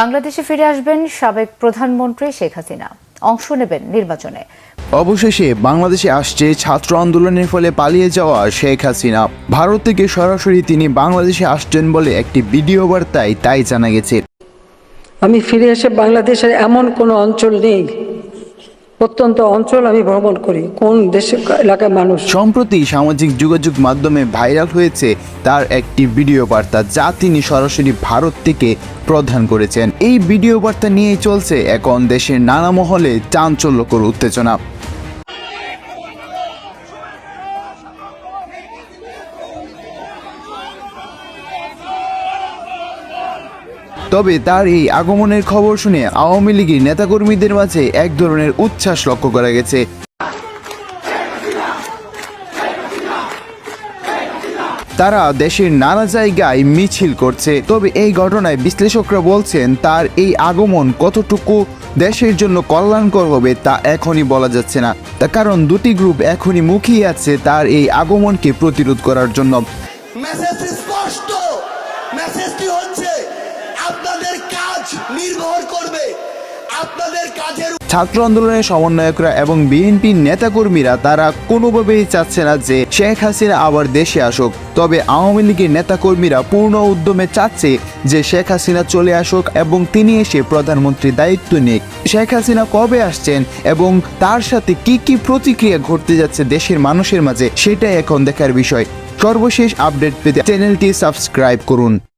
বাংলাদেশে ফিরে আসবেন সাবেক প্রধানমন্ত্রী শেখ হাসিনা। অংশ নেবেন নির্বাচনে। অবশেষে বাংলাদেশে আসছে ছাত্র আন্দোলনের ফলে পালিয়ে যাওয়া শেখ হাসিনা। ভারত থেকে সরাসরি তিনি বাংলাদেশে আসছেন বলে একটি ভিডিও বার্তায় তাই জানা গেছে। আমি ফিরে এসে বাংলাদেশের এমন কোনো অঞ্চল নেই প্রত্যন্ত অঞ্চল আমি ভ্রমণ করি, কোন দেশে, এলাকার মানুষ। সম্প্রতি সামাজিক যোগাযোগ মাধ্যমে ভাইরাল হয়েছে তার একটি ভিডিও বার্তা যা তিনি সরাসরি ভারত থেকে প্রদান করেছেন। এই ভিডিও বার্তা নিয়েই চলছে এখন দেশের নানা মহলে চাঞ্চল্যকর উত্তেজনা। তবে তার এই আগমনের খবর শুনে আওয়ামী লীগের নেতাকর্মীদের মাঝে এক ধরনের উচ্ছ্বাস লক্ষ্য করা গেছে। তারা দেশের নানা জায়গায় মিছিল করছে। তবে এই ঘটনায় বিশ্লেষকরা বলছেন, তার এই আগমন কতটুকু দেশের জন্য কল্যাণকর হবে তা এখনই বলা যাচ্ছে না। তার কারণ, দুটি গ্রুপ এখনই মুখিয়ে আছে তার এই আগমনকে প্রতিরোধ করার জন্য। স্পষ্ট। মেসেজটি হচ্ছে নির্ভর করবে। আপনাদের কাজের ছাত্র আন্দোলনের সমন্বয়করা এবং বিএনপির নেতাকর্মীরা তারা কোনোভাবেই চাচ্ছে না যে শেখ হাসিনা আবার দেশে আসুক। তবে আওয়ামী লীগের নেতাকর্মীরা পূর্ণ উদ্যমে চাচ্ছে যে শেখ হাসিনা চলে আসুক এবং তিনি এসে প্রধানমন্ত্রীর দায়িত্ব নিক। শেখ হাসিনা কবে আসছেন এবং তার সাথে কি কি প্রতিক্রিয়া ঘটতে যাচ্ছে দেশের মানুষের মাঝে, সেটাই এখন দেখার বিষয়। সর্বশেষ আপডেট পেতে চ্যানেলটি সাবস্ক্রাইব করুন।